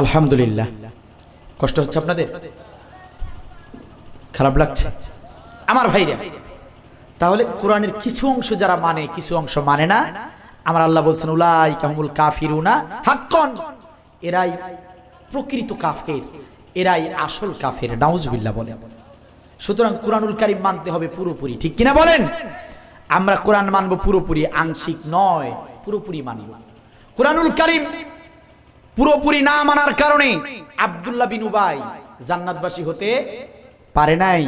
আলহামদুলিল্লাহ। কষ্ট হচ্ছে আপনাদের? খারাপ লাগছে? আমার ভাইরা, তাহলে কোরআনের কিছু অংশ যারা মানে কিছু অংশ মানে না, আমার আল্লাহ বলছেন উলাই কাহমুল কাফিরুনা হাক্কন। এরাই প্রকৃত কাফের, এরাই আসল কাফের, নাউজবিল্লাহ বলে। সুতরাং কোরআনুল কারিম মানতে হবে পুরোপুরি, ঠিক কিনা বলেন? আমরা কোরআন মানব পুরোপুরি, আংশিক নয়, পুরোপুরি মানব। কোরআনুল কারিম পুরোপুরি না মানার কারণে আব্দুল্লাহ বিন উবাই জান্নাতবাসী হতে পারে নাই।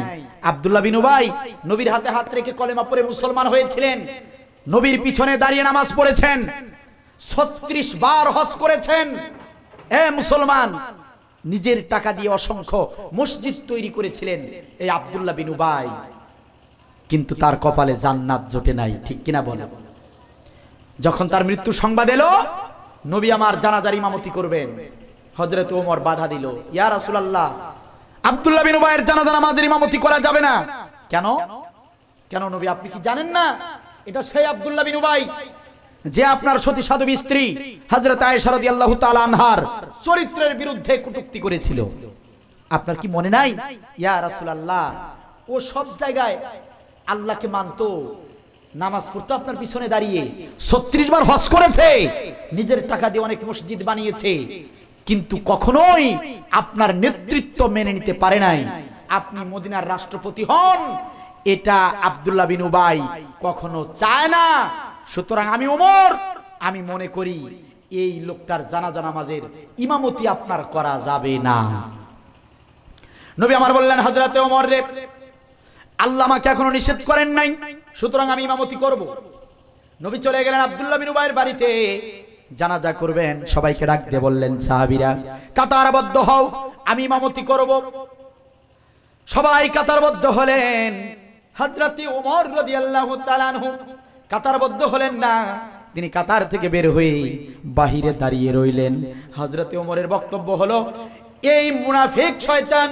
আব্দুল্লাহ বিন উবাই নবীর হাতে হাত রেখে কলেমা পড়ে মুসলমান হয়েছিলেন। নবীর পিছনে দাঁড়িয়ে নামাজ পড়েছেন। ছত্রিশ বার হজ করেছেন। এ মুসলমান, নিজের টাকা দিয়ে অসংখ্য মসজিদ তৈরি করেছিলেন এই আব্দুল্লাহ বিন উবাই। কিন্তু তার কপালে জান্নাত জোটে নাই, ঠিক কিনা বলে যখন তার মৃত্যু সংবাদ এলো নবী আমার জানাজার ইমামতি করবেন। হজরত ওমর বাধা দিল, ইয়া রাসূলুল্লাহ, আব্দুল্লাহ বিন উবাইয়ের জানাজা নামাজের ইমামতি করা যাবে না। কেন? কেন নবী, আপনি কি জানেন না? এটা সেই আব্দুল্লাহ বিন উবাই, যে আপনার সতী সাধবী স্ত্রী হযরত আয়েশা রাদিয়াল্লাহু তাআলা আনহার চরিত্রের বিরুদ্ধে কটূক্তি করেছিল। আপনার কি মনে নাই? ইয়া রাসূলুল্লাহ, ও সব জায়গায় আল্লাহকে মানতো নামাজ পড়তো আপনার পিছনে দাঁড়িয়ে ছত্রিশ বার হজ করেছে, নিজের টাকা দিয়ে অনেক মসজিদ বানিয়েছে। কিন্তু কখনোই আপনার নেতৃত্ব মেনে নিতে পারে নাই। আপনি মদিনার রাষ্ট্রপতি হন, এটা আব্দুল্লাহ বিন উবাই কখনো চায় না। সুতরাং আমি ওমর, আমি মনে করি এই লোকটার জানাজা নামাজের ইমামতি আপনার করা যাবে না। নবী আমার বললেন হজরতে ওমর রে, আল্লাহ আমাকে এখনও নিষেধ করেন নাই। সুতরাং আমি ইমামতি করব। নবী চলে গেলেন আব্দুল্লাহ বিন উবাইয়ের বাড়িতে। জানাজা করবেন, সবাইকে ডাক দিয়ে বললেন, সাহাবীরা, কাতারবদ্ধ হও, আমি ইমামতি করব। সবাই কাতারবদ্ধ হলেন। হযরতে ওমর তাআলা আনহু কাতারবদ্ধ হলেন না, তিনি কাতার থেকে বের হয়ে বাহিরে দাঁড়িয়ে রইলেন। হযরতে ওমরের বক্তব্য হলো, এই মুনাফিক শয়তান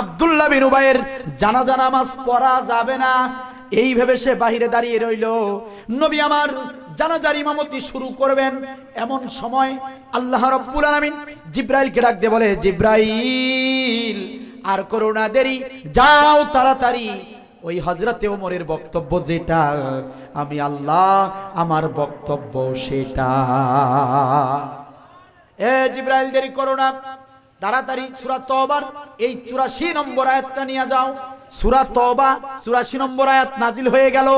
আব্দুল্লাহ বিন উবাইয়ের জানাজা নামাজ পড়া যাবে না এই ভেবে সে বাহিরে দাঁড়িয়ে রইল। নবী আমার জানাজার ইমামতি শুরু করবেন এমন সময় আল্লাহ রব্বুল আলামিন জিব্রাইলকে ডাক দিয়ে বলে, জিব্রাইল, আর করো না দেরি, যাও তাড়াতাড়ি। ওই হজরতে ওমরের বক্তব্য যেটা, আমি আল্লাহ, আমার বক্তব্য সেটা। এ জিব্রাইল, দেরি করো না। তাড়াতাড়ি সূরা তওবার, এই 84 নম্বর আয়াতটা নিয়ে যাও। সূরা তওবা 84 নম্বর আয়াত নাজিল হয়ে গেল।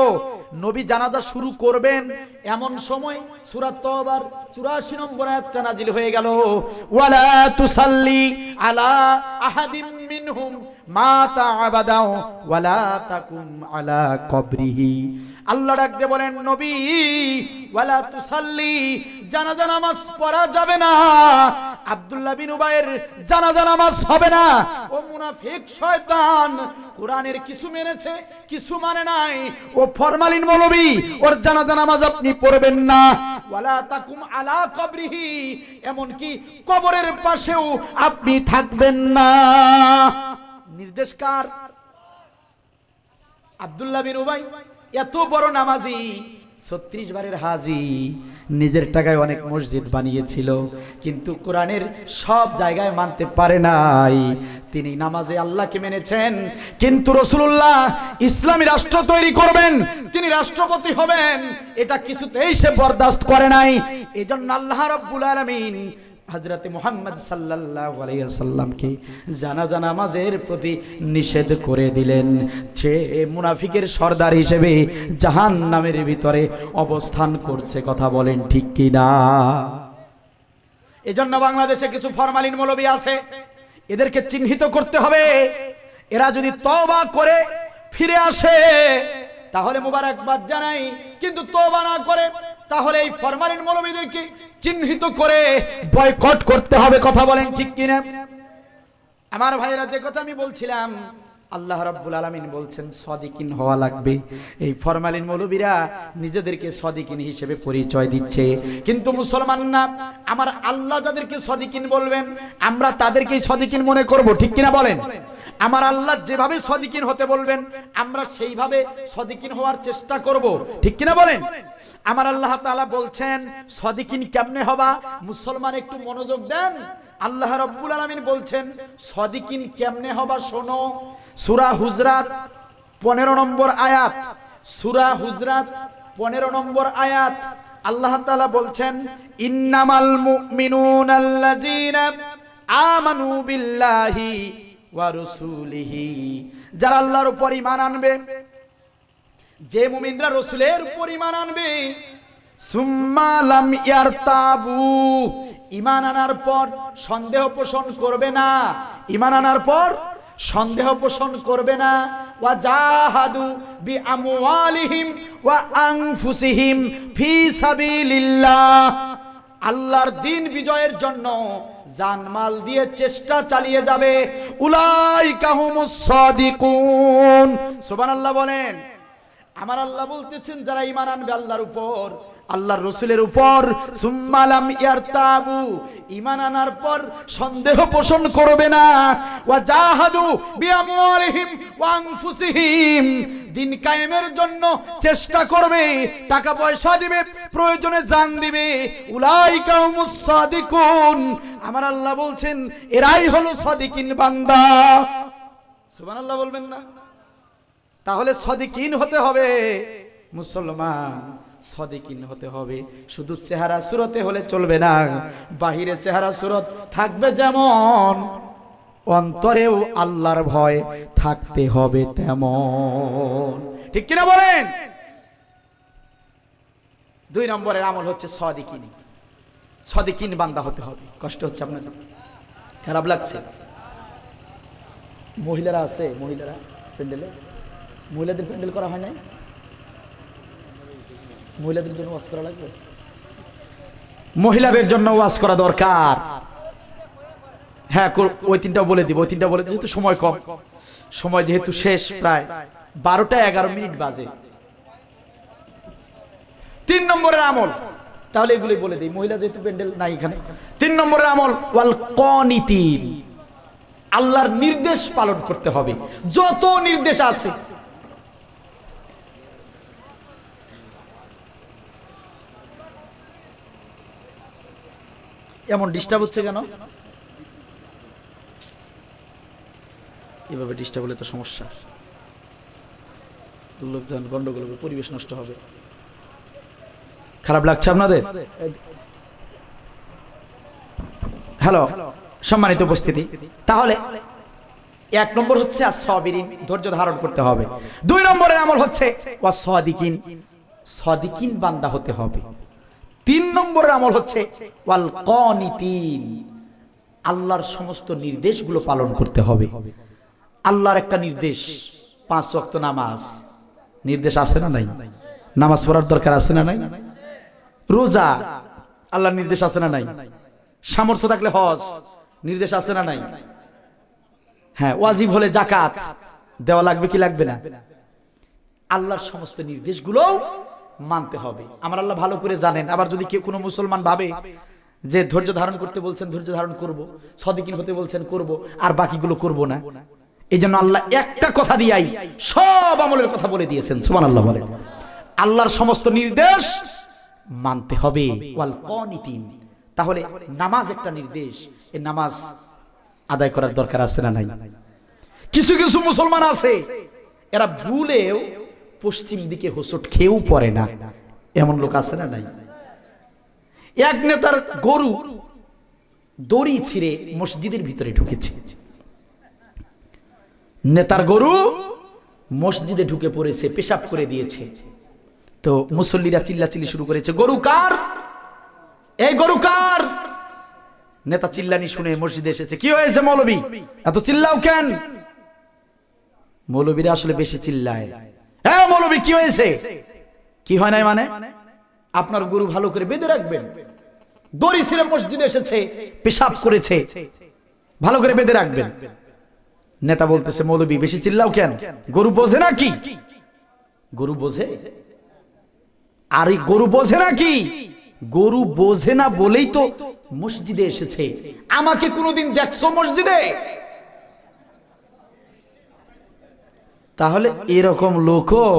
নবী জানাজা শুরু করবেন, এমন সময় সুরা তবার চুরাশি নম্বর আয়াতটা নাজিল হয়ে গেল। ওয়ালা তুসাল্লি আলা আহাদিম মিনহুম মাতা আবাদাও ওয়ালা তাকুম আলা কবরিহি। আল্লাহ ডাকতে বলেন, নবী, ওয়ালা তুসাল্লি, জানাজা নামাজ পড়া যাবে না। আব্দুল্লাহ বিন উবাইয়ের জানাজা নামাজ হবে না। ও মুনাফিক শয়তান, কোরআনের কিছু মেনেছে, কিছু মানে নাই। ও ফরমালিন মৌলবী, ওর জানাজা নামাজ আপনি পড়বেন না। ওয়ালা তাকুম আলা কবরিহি এমন কি কবরের পাশেও আপনি থাকবেন না। নির্দেশ কার আব্দুল্লাহ বিন উবাই, এত বড় নামাজি, ছত্রিশ বারের হাজি, নিজের টাকায় অনেক মসজিদ বানিয়েছিল, কিন্তু কোরআনের সব জায়গায় মানতে পারে নাই। তিনি নামাজে আল্লাহকে মেনেছেন, কিন্তু রসুল্লাহ ইসলামী রাষ্ট্র তৈরি করবেন, তিনি রাষ্ট্রপতি হবেন, এটা কিছুতেই সে বরদাস্ত করে নাই। এজন্য আল্লাহ রব্বুল আলামিন হজরত মোহাম্মদ সাল্লাল্লাহু আলাইহি সাল্লামকে জানাজা নামাজের প্রতি নিষেধ করে দিলেন। সে মুনাফিকের সর্দার হিসেবে জাহান নামের ভিতরে অবস্থান করছে, কথা বলেন ঠিক কি না এজন্য বাংলাদেশে কিছু ফরমালিন মৌলবী আছে। এদেরকে চিহ্নিত করতে হবে। এরা যদি তওবা করে ফিরে আসে তাহলে মুবারকবাদ জানাই, কিন্তু তওবা না করে, তাহলে এই ফরমালিন মৌলবীদেরকে চিহ্নিত করে বয়কট করতে হবে, কথা বলেন ঠিক কিনা? আমার ভাইয়েরা, যে কথা আমি বলছিলাম, আল্লাহ রাব্বুল আলামিন বলছেন, সদিকিন হওয়া লাগবে। এই ফরমালিন মৌলবীরা নিজেদেরকে সদিকিন হিসেবে পরিচয় দিচ্ছে। কিন্তু মুসলমান না, আমার আল্লাহ যাদেরকে সদিকিন বলবেন, আমরা তাদেরকেই সদিকিন মনে করব, ঠিক কিনা বলেন? আমার আল্লাহ যেভাবে সদিকিন হতে বলবেন, আমরা সেইভাবে সদিকিন হওয়ার চেষ্টা করব। ঠিক কিনা বলেন? আমার আল্লাহ তাআলা বলছেন, সদিকিন কেমনে হবা? মুসলমান একটু মনোযোগ দেন। আল্লাহ রব্বুল আলামিন বলছেন, সদিকিন কেমনে হবা শোনো। সূরা হুজরাত 15 নম্বর আয়াত। সূরা হুজরাত 15 নম্বর আয়াত। আল্লাহ তাআলা বলছেন, ইন্নামাল মুমিনুনা আল্লাযীনা আমানু বিল্লাহি যারা আল্লাহর উপর ঈমান আনবে। যে মুমিনরা রসুলের উপর ঈমান আনবে, সুম্মা লাম ইয়ারতাবু, ঈমান আনার পর সন্দেহ পোষণ করবে না। ঈমান আনার পর সন্দেহ পোষণ করবে না। ওয়া বি ওয়া আল্লাহর দিন বিজয়ের জন্য জানমাল দিয়ে চেষ্টা চালিয়ে যাবে। উলাই হুমুস সুবান সুবহানাল্লাহ বলেন, আমার আল্লাহ বলতেছেন, যারা ইমান আনবে আল্লাহর উপর আল্লাহর রসুলের উপর সুম্মালাম ইয়ারতাবু ইমান আনার পর সন্দেহ পোষণ করবে না। ওয়া জাহাদু বিআমওয়ালিহিম ওয়া আনফুসিহিম, দিন কায়েমের জন্য চেষ্টা করবে, টাকা পয়সা দিবে, প্রয়োজনে জান দিবে। উলাইকা হুমুস সাদিকুন, আমার আল্লাহ বলছেন, এরাই হলো সাদিকিন বান্দা। সুবহানাল্লাহ বলবেন না? তাহলে সদিকিন হতে হবে মুসলমান। সদিকিন হতে হবে। শুধু চেহারা সুরতে হলে চলবে না, বাহিরে চেহারা সুরত থাকবে যেমন, অন্তরেও আল্লাহর ভয় থাকতে হবে তেমন। ঠিক কিনা বলেন? দুই নম্বরের আমল হচ্ছে সদিকিন। সদিকিন বান্দা হতে হবে। কষ্ট হচ্ছে আপনার খারাপ লাগছে? মহিলারা আছে, মহিলারা প্যান্ডেলে? মহিলাদের প্যান্ডেল করা হয় নাই? মহিলাদের জন্য ওয়াজ করা লাগবে? মহিলাদের জন্য ওয়াজ করা দরকার। হ্যাঁ ওই তিনটা বলে দিব, ওই তিনটা বলে যেহেতু সময় কম। সময় যেহেতু শেষ প্রায়। বারোটা এগারো মিনিট বাজে। তিন নম্বরের আমল। তাহলে এগুলি বলে দিই। মহিলা যেহেতু প্যান্ডেল নাই এখানে। তিন নম্বরের আমল, ওয়াল কনিতিন। আল্লাহর নির্দেশ পালন করতে হবে। যত নির্দেশ আছে এমন ডিস্টার্ব হচ্ছে কেন? এভাবে ডিস্টার্ব হলে তো সমস্যা। লোকজন গন্ডগোল হবে, পরিবেশ নষ্ট হবে। খারাপ লাগছে আপনাদের? হ্যালো সম্মানিত উপস্থিতি। তাহলে এক নম্বর হচ্ছে আর সবিরিন ধৈর্য ধারণ করতে হবে। দুই নম্বরের আমল হচ্ছে সদিকিন সদিকিন বান্দা হতে হবে। তিন নম্বরের আমল হচ্ছে, ওয়াল কনিতিন। আল্লাহর সমস্ত নির্দেশগুলো পালন করতে হবে। আল্লাহর একটা নির্দেশ, পাঁচ ওয়াক্ত নামাজ। নির্দেশ আছে না নাই? নামাজ পড়ার দরকার আছে না নাই? রোজা, আল্লাহর নির্দেশ আছে না নাই? সামর্থ্য থাকলে হজ, নির্দেশ আছে না নাই? হ্যাঁ ওয়াজিব হলে জাকাত দেওয়া লাগবে কি লাগবে না? আল্লাহর সমস্ত নির্দেশগুলো মানতে হবে। আমার আল্লাহ ভালো করে জানেন। আবার যদি কেউ কোনো মুসলমান ভাবে যে ধৈর্য ধারণ করতে বলছেন, ধৈর্য ধারণ করব, সদিকিন হতে বলছেন, করব, আর বাকিগুলো করব না। এই জন্য আল্লাহ একটা কথা দিয়াই সব আমলের কথা বলে দিয়েছেন। সুমান আল্লাহ বলে আল্লাহর সমস্ত নির্দেশ মানতে হবে। তাহলে নামাজ একটা নির্দেশ। এই নামাজ আদায় করার দরকার আছে না নাই? কিছু কিছু মুসলমান আছে, এরা ভুলেও পশ্চিম দিকে হোসট খেয়েও পড়ে না। এমন লোক আছে না নাই? এক নেতার গরু দড়ি ছিঁড়ে মসজিদের ভিতরে ঢুকেছে। নেতার গরু মসজিদে ঢুকে পড়েছে, পেশাব করে দিয়েছে। তো মুসল্লিরা চিল্লাচিল্লি শুরু করেছে, গরু কার? এই গরু কার? নেতা চিল্লানি শুনে মসজিদে এসেছে, কি হয়েছে মৌলবী? এত চিল্লাও কেন? মৌলবীরা আসলে বেশি চিল্লায়। হ্যাঁ মৌলবী, কি হয়েছে? কি হয় নাই মানে? আপনার গরু ভালো করে বেঁধে রাখবেন। দড়ি ছিঁড়ে মসজিদে এসেছে, পেশাব করেছে। ভালো করে বেঁধে রাখবেন। নেতা বলতেছে, মৌলবী, বেশি চিল্লাও কেন? গরু বোঝে না কি গরু বোঝে? আর এই গরু বোঝে না কি গরু বোঝে না বলেই তো মসজিদে এসেছে। আমাকে কোনোদিন দেখছ মসজিদে? তাহলে এরকম লোকও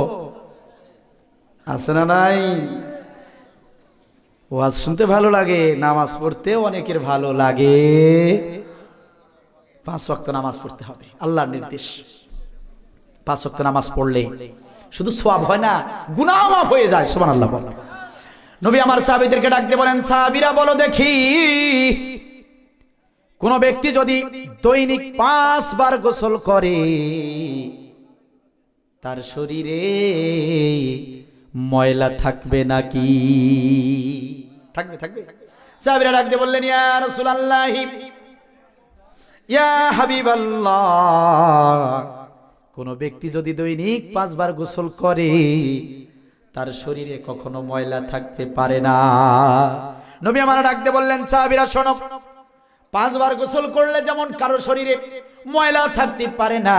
আছে না নাই? ওয়াজ শুনতে ভালো লাগে, নামাজ পড়তেও অনেকের ভালো লাগে। পাঁচ ওয়াক্ত নামাজ পড়তে হবে, আল্লাহর নির্দেশ। পাঁচ ওয়াক্ত নামাজ পড়লে শুধু সোয়াব হয় না, গুনাহ মাফ হয়ে যায় সুবহান আল্লাহ নবী আমার সাহাবীদেরকে ডাকতে বলেন, সাহাবীরা, বলো দেখি, কোন ব্যক্তি যদি দৈনিক পাঁচবার গোসল করে তার শরীরে ময়লা থাকবে নাকি? থাকবে থাকবে। সাহাবীরা ডাকতে বললেন, ইয়া রাসূলুল্লাহি, ইয়া হাবিবাল্লাহ। কোন ব্যক্তি যদি দৈনিক পাঁচবার গোসল করে, তার শরীরে কখনো ময়লা থাকতে পারে না। নবী আমার ডাকতে বললেন, সাহাবীরা, শোনো, পাঁচবার গোসল করলে যেমন কারও শরীরে ময়লা থাকতে পারে না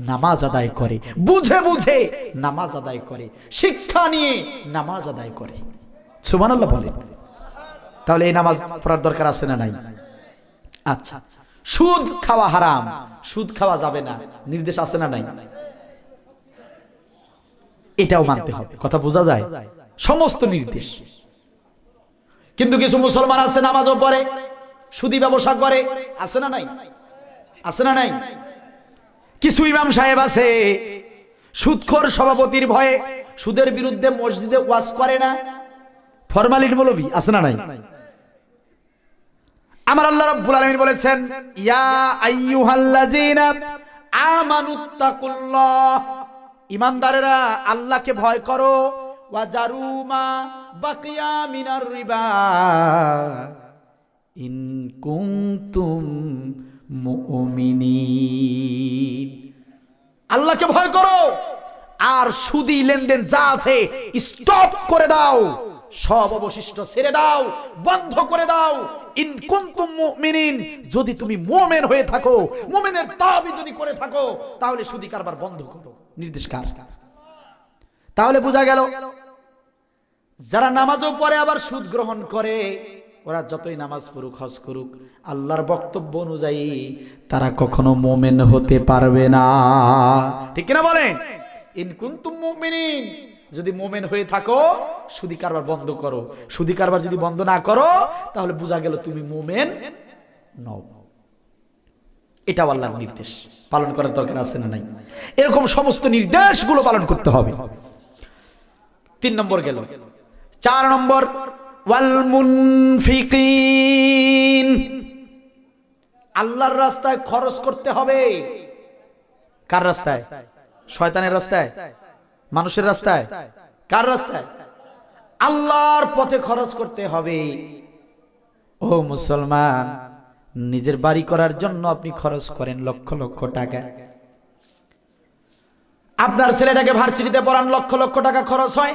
নামাজ আদায় করে। বুঝে বুঝে নামাজ আদায় করে। শিক্ষা নিয়ে নামাজ আদায় করে। সুবহানাল্লাহ বলে। তাহলে এই নামাজ পড়ার দরকার আছে না নাই? আচ্ছা। সুদ খাওয়া হারাম। সুদ খাওয়া যাবে না। নির্দেশ আছে না নাই? এটাও মানতে হবে। কথা বোঝা যায়? সমস্ত নির্দেশ। কিন্তু কিছু মুসলমান আছে নামাজও পড়ে, সুদি ব্যবসা করে। আছে না নাই? আছে না নাই? কিছু ইমাম সাহেব আছে। সুদখোর সভাপতির ভয়ে সুদের বিরুদ্ধে মসজিদে ওয়াজ করে না। ফরমালিন মৌলবি, আছে না নাই? আমার আল্লাহ রাব্বুল আলামিন বলেছেন, ইয়া আইয়ুহাল্লাযিনা আমানুত্তাকুল্লাহ। ইমানদারেরা, আল্লাহকে ভয় করো। ওয়া জারুমা বাকিয়া মিনার রিবা। ইন কুনতুম আল্লাহকে ভয় করো। আর সুদি লেনদেন যা আছে স্টপ করে দাও। সব অবশিষ্ট ছেড়ে দাও, বন্ধ করে দাও। যদি তুমি মুমিন হয়ে থাকো, মোমেনের দাবি যদি করে থাকো, তাহলে সুদি কারবার বন্ধ করো। নির্দেশ কার? তাহলে বোঝা গেল, যারা নামাজও পড়ে আবার সুদ গ্রহণ করে ওরা যতই নামাজ পড়ুক, হজ করুক, আল্লাহর বক্তব্য অনুযায়ী তারা কখনো মোমেন হতে পারবে না। ঠিক কিনা বলেন? যদি মোমেন হয়ে থাকো, সুদি কারবার বন্ধ করো। সুদি কারবার যদি বন্ধ না করো, তাহলে বোঝা গেল তুমি মোমেন এটাও আল্লাহর নির্দেশ। পালন করার দরকার আছে না নাই? এরকম সমস্ত নির্দেশগুলো পালন করতে হবে। তিন নম্বর গেল। চার নম্বর ওয়াল মুনফিকিন আল্লাহর রাস্তায় খরচ করতে হবে। কার রাস্তায়? শয়তানের রাস্তায়? মানুষের রাস্তায়? কার রাস্তায়? আল্লাহর পথে খরচ করতে হবে। ও মুসলমান, নিজের বাড়ি করার জন্য আপনি খরচ করেন লক্ষ লক্ষ টাকা। আপনার ছেলেটাকে ভার্সিটিতে পড়ান লক্ষ লক্ষ টাকা খরচ হয়।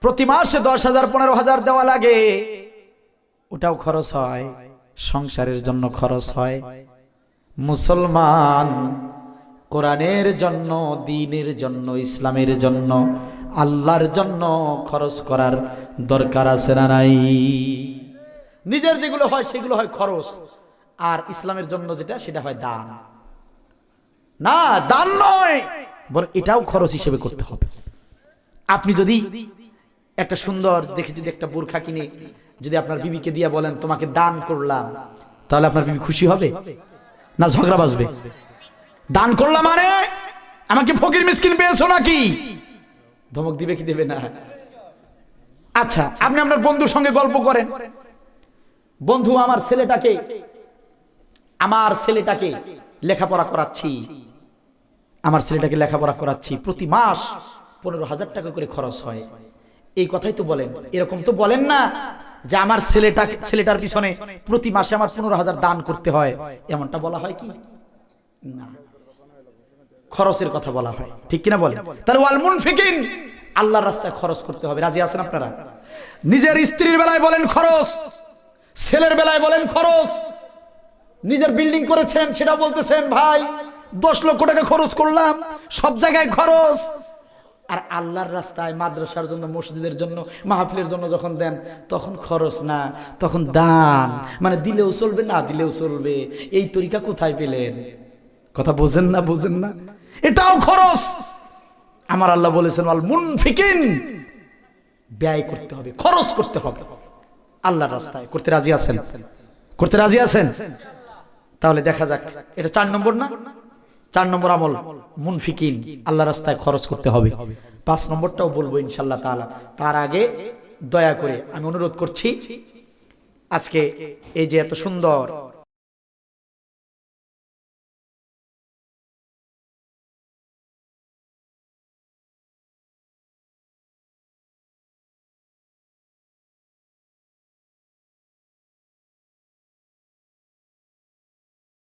প্রতি মাসে দশ হাজার, পনেরো হাজার দেওয়া লাগে। ওটাও খরচ হয়। সংসারের জন্য খরচ হয়। মুসলমান কোরআনের জন্য, দিনের জন্য, ইসলামের জন্য, আল্লাহর জন্য খরচ করার দরকার আছে না নাই? নিজের যেগুলো হয়, সেগুলো হয় খরচ। আর ইসলামের জন্য যেটা, সেটা হয় দান। না, দান নয়, বরং এটাও খরচ হিসেবে করতে হবে। আপনি যদি একটা সুন্দর দেখে যদি একটা বোরখা কিনে, যদি আপনার বিবিকে দিয়ে বলেন, তোমাকে দান করলাম, তাহলে আপনার বিবি খুশি হবে? না ঝগড়া বাজবে? দান করলাম মানে? আমাকে ফকির মিসকিন পেয়েছ নাকি? ধমক দিবে কি দেবে না? আচ্ছা আপনি আপনার বন্ধুর সঙ্গে গল্প করেন। বন্ধু, আমার ছেলেটাকে আমার ছেলেটাকে লেখাপড়া করাচ্ছি। আমার ছেলেটাকে লেখাপড়া করাচ্ছি। প্রতি মাস পনেরো হাজার টাকা করে খরচ হয়। এই কথাই তো বলেন। এরকম তো বলেন না যে আমার ছেলেটা ছেলেটার পিছনে প্রতি মাসে আমার পনেরো হাজার দান করতে হয়। এমনটা বলা হয় কি? না। খরচের কথা বলা হয়। ঠিক কিনা বলেন? তাহলে ওয়ালমুন ফিকিন আল্লাহর রাস্তায় খরচ করতে হবে। রাজি আছেন আপনারা? নিজের স্ত্রীর বেলায় বলেন খরচ। ছেলের বেলায় বলেন খরচ। নিজের বিল্ডিং করেছেন, সেটা বলতেছেন, ভাই, দশ লক্ষ টাকা খরচ করলাম। সব জায়গায় খরচ। আর আল্লাহর রাস্তায় মাদ্রাসার জন্য, মসজিদের জন্য, মাহফিলের জন্য যখন দেন, তখন খরচ না, তখন দান মানে দিলেও চলবে, না দিলেও চলবে। এই তরিকা কোথায় পেলেন? কথা বোঝেন না বোঝেন না। এটাও খরচ। আমার আল্লাহ বলেছেন আল মুনফিকিন। ব্যয় করতে হবে, খরচ করতে হবে। আল্লাহর রাস্তায়। করতে রাজি আছেন? করতে রাজি আছেন? তাহলে দেখা যাক। এটা চার নম্বর না? চার নম্বর আমল, মুনফিকিন আল্লাহ রাস্তায় খরচ করতে হবে। পাঁচ নম্বরটাও বলব ইনশাল্লাহ তালা তার আগে দয়া করে আমি অনুরোধ করছি, আজকে এই যে এত সুন্দর